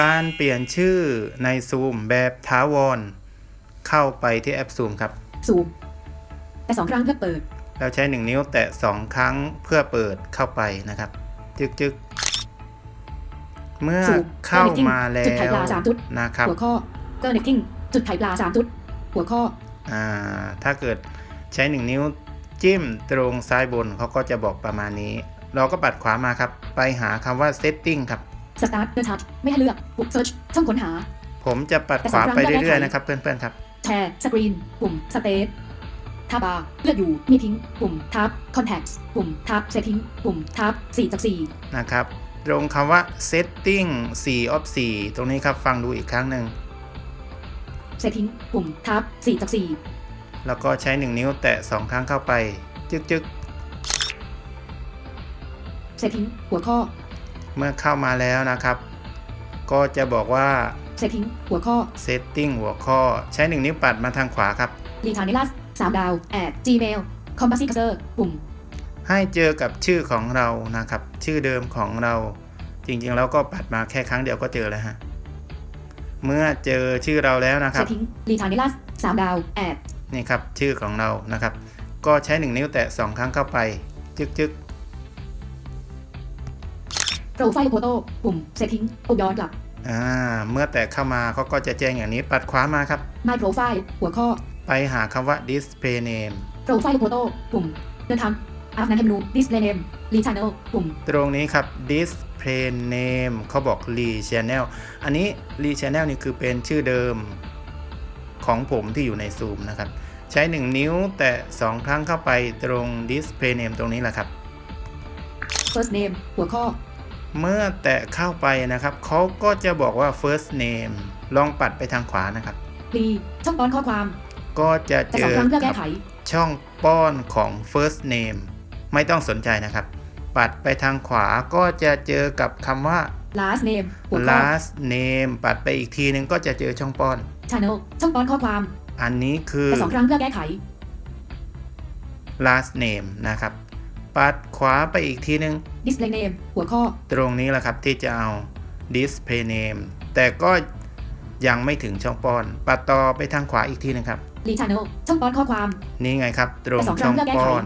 การเปลี่ยนชื่อใน Zoom แบบถาวร เข้าไปที่แอป Zoom ครับซูมแต่สองครั้งเพื่อเปิดแล้วใช้ 1 นิ้วแตะ 2 ครั้งเพื่อเปิดเข้าไปนะครับจึกจึกเมื่อ Zoom เข้ามาแล้จุดไถปวลาสามจุดนะครับหัวข้อ connecting จุดไถปลาสามจุด หัวข้ออ่าถ้าเกิดใช้ 1 นิ้วจิ้มตรงซ้ายบนเขาก็จะบอกประมาณนี้ เราก็ปัดขวามาครับ ไปหาคำว่า setting ครับ start เดินทัชไม่ให้เลือกปุ่ม search ช่องค้นหา ผมจะปัดขวาไปเรื่อยๆนะครับเพื่อนๆครับ แชร์สกรีนปุ่ม Space ทาบาร์เลือกอยู่มีทิ้งปุ่มทับ Contacts ปุ่มทับ Setting ปุ่มทับ4จาก4นะครับ ตรงคำว่า setting 4 of 4 ตรงนี้ครับฟังดูอีกครั้งหนึ่ง Setting ปุ่มทับ4จากแล้วก็ใช้ 1 นิ้วแตะ 2 ครั้งเข้าไป จึกจึก4 Setting หัวข้อ เมื่อเข้ามาแล้วนะครับ ก็จะบอกว่า Setting หัวข้อ setting หัวข้อ ใช้1นิ้วปัดมาทางขวาครับลีทานิลัส3ดาว at gmail c o m p a s s i c u r ปุ่ม ให้เจอกับชื่อของเรานะครับ ชื่อเดิมของเรา จริงๆแล้วก็ปัดมาแค่ครั้งเดียวก็เจอแล้วฮะ เมื่อเจอชื่อเราแล้วนะครับ Setting ลีทานิลัส3ดาว at นี่ครับชื่อของเรานะครับ ก็ใช้1นิ้วแตะ2ครั้งเข้าไป จึก จึก Profile Photo ปุ่ม Setting ปุ่มย้อนกลับอ่าเมื่อแตะเข้ามาเขาก็จะแจ้งอย่างนี้ปัดขวามาครับ My Profile หัวข้อ ไปหาคำว่า display name Profile Photo ปุ่มเดินทาง After Menu Display Name ลีช Channel ปุ่ม ตรงนี้ครับ display name เขาบอก re channel อันนี้ re channel นี่คือเป็นชื่อเดิมของผมที่อยู่ใน Zoom นะครับ ใช้ 1 นิ้วแตะ 2 ครั้งเข้าไปตรง display name ตรงนี้แหละครับ First Name หัวข้อ เมื่อแตะเข้าไปนะครับ เขาก็จะบอกว่า first name ลองปัดไปทางขวานะครับ P ช่องป้อนข้อความ ก็จะแต่เจสองอครั้งเพื่อแก้กับไขช่องป้อนของ first name ไม่ต้องสนใจนะครับ ปัดไปทางขวาก็จะเจอกับคำว่า Last Name หัวข้อ last name ปัดไปอีกทีนึงก็จะเจอช่องป้อน Channel ช่องป้อนข้อความ อันนี้คือแต่สองครั้งเพื่อแก้ไข last name นะครับ ปัดขวาไปอีกทีนึง Display Name หัวข้อ ตรงนี้แหละครับที่จะเอา display name แต่ก็ยังไม่ถึงช่องป้อน ปัดต่อไปทางขวาอีกทีนึงครับลีช Channel ช่องป้อนข้อความ นี่ไงครับ ตรงแต่สองครั้ช่องงเลือกแก้ไขป้อน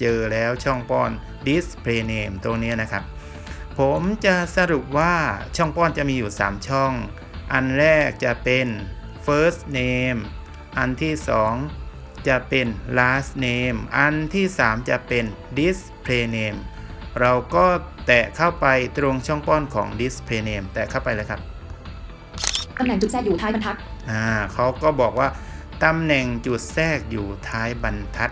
เจอแล้วช่องป้อน display name ตรงนี้นะครับ ผมจะสรุปว่าช่องป้อนจะมีอยู่ 3 ช่อง อันแรกจะเป็น first name อันที่ 2 จะเป็น last name อันที่ 3 จะเป็น display name เราก็แตะเข้าไปตรงช่องป้อนของ display name แตะเข้าไปเลยครับตำแหน่งจุดแทรกอยู่ท้ายบรรทัด อ่าเขาก็บอกว่าตำแหน่งจุดแทรกอยู่ท้ายบรรทัด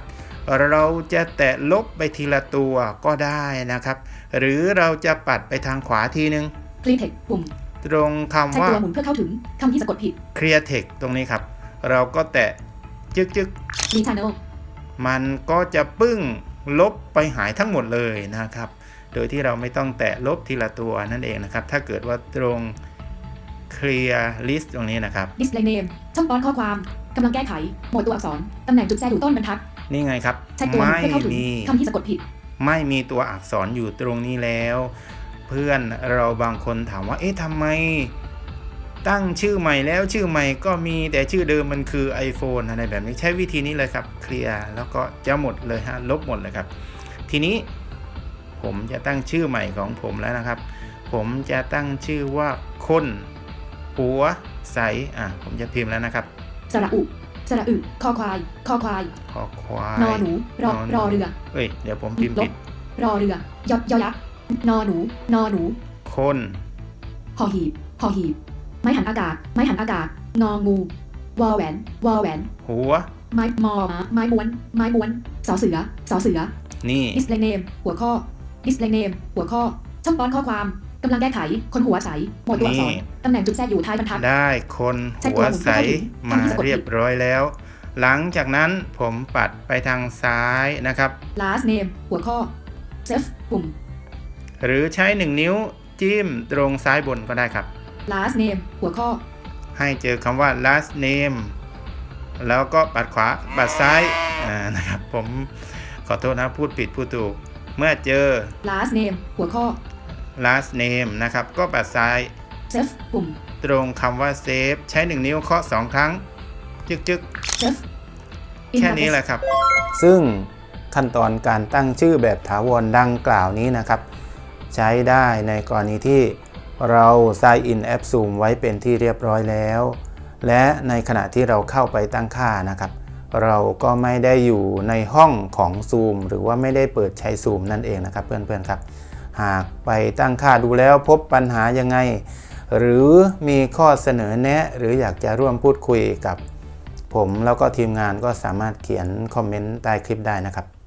เราจะแตะลบไปทีละตัวก็ได้นะครับ หรือเราจะปัดไปทางขวาทีนึง Clear Text ปุ่ม ตรงคำใช้ว่าตัวหมุนเพื่อเข้าถึงคำที่สะกดผิด clear text ตรงนี้ครับ เราก็แตะ จึกจึกลีช Channel มันก็จะปึ้งลบไปหายทั้งหมดเลยนะครับ โดยที่เราไม่ต้องแตะลบทีละตัวนั่นเองนะครับ ถ้าเกิดว่าตรง clear list ตรงนี้นะครับ Display Name ช่องป้อนข้อความกำลังแก้ไข หมวดตัวอักษรตำแหน่งจุดแทรกอยู่ต้นบรรทัด นี่ไงครับใช้ตัวหมุนไม่เพื่อเข้าถึงมีคำที่สะกดผิด ไม่มีตัวอักษรอยู่ตรงนี้แล้ว เพื่อนเราบางคนถามว่า เอ๊ะทำไม ตั้งชื่อใหม่แล้วชื่อใหม่ก็มีแต่ชื่อเดิมมันคือ iPhone อะไรแบบนี้ใช้วิธีนี้เลยครับเคลียร์แล้วก็จะหมดเลยฮะลบหมดเลยครับ ทีนี้ผมจะตั้งชื่อใหม่ของผมแล้วนะครับ ผมจะตั้งชื่อว่าคนหัวใสอะผมจะพิมพ์แล้วนะครับสระอุสระอึคอควายคอควายขอควายนอหนูรอนอหนูรอเรือเอ้ยเดี๋ยวผมพิมพ์ผิดรอเรือยอยอยักษ์นอหนูนอหนู คนหอหีบหอหีบ ไม้หันอากาศ ไม้หันอากาศ งองูวอแหวนวอแหวน หัว ไม้มอม้าไม้ม้วน ไม้ม้วนสอเสือสอเสือ นี่ display name หัวข้อ display name หัวข้อ ช่องป้อนข้อความกำลังแก้ไข คนหัวใส หมวดตัวอักษรนี่ตำแหน่งจุดแทรกอยู่ท้ายบรรทัด ได้ คนใช้หัตัววหมุนใสเข้าถึงมาทำที่สะกดผิดเรียบร้อยแล้ว หลังจากนั้นผมปัดไปทางซ้ายนะครับ last name หัวข้อ self ปุ่ม หรือใช้1นิ้วจิ้มตรงซ้ายบนก็ได้ครับ last name หัวข้อ ให้เจอคำว่า last name แล้วก็ปัดขวาปัดซ้ายอ่านะครับผมขอโทษนะพูดผิดพูดถูก เมื่อเจอ last name หัวข้อ last name นะครับ ก็ปัดซ้าย Save ปุ่ม ตรงคำว่า save ใช้ 1 นิ้วเคาะ 2 ครั้ง จึกจึก Save แค่นี้แหละครับ ซึ่งขั้นตอนการตั้งชื่อแบบถาวรดังกล่าวนี้นะครับ ใช้ได้ในกรณีที่ เรา sign in แอป Zoom ไว้เป็นที่เรียบร้อยแล้ว และในขณะที่เราเข้าไปตั้งค่านะครับ เราก็ไม่ได้อยู่ในห้องของ Zoom หรือว่าไม่ได้เปิดใช้ Zoom นั่นเองนะครับ เพื่อนๆครับ หากไปตั้งค่าดูแล้วพบปัญหายังไง หรือมีข้อเสนอแนะ หรืออยากจะร่วมพูดคุยกับ ผมแล้วก็ทีมงานก็สามารถเขียนคอมเมนต์ใต้คลิปได้นะครับ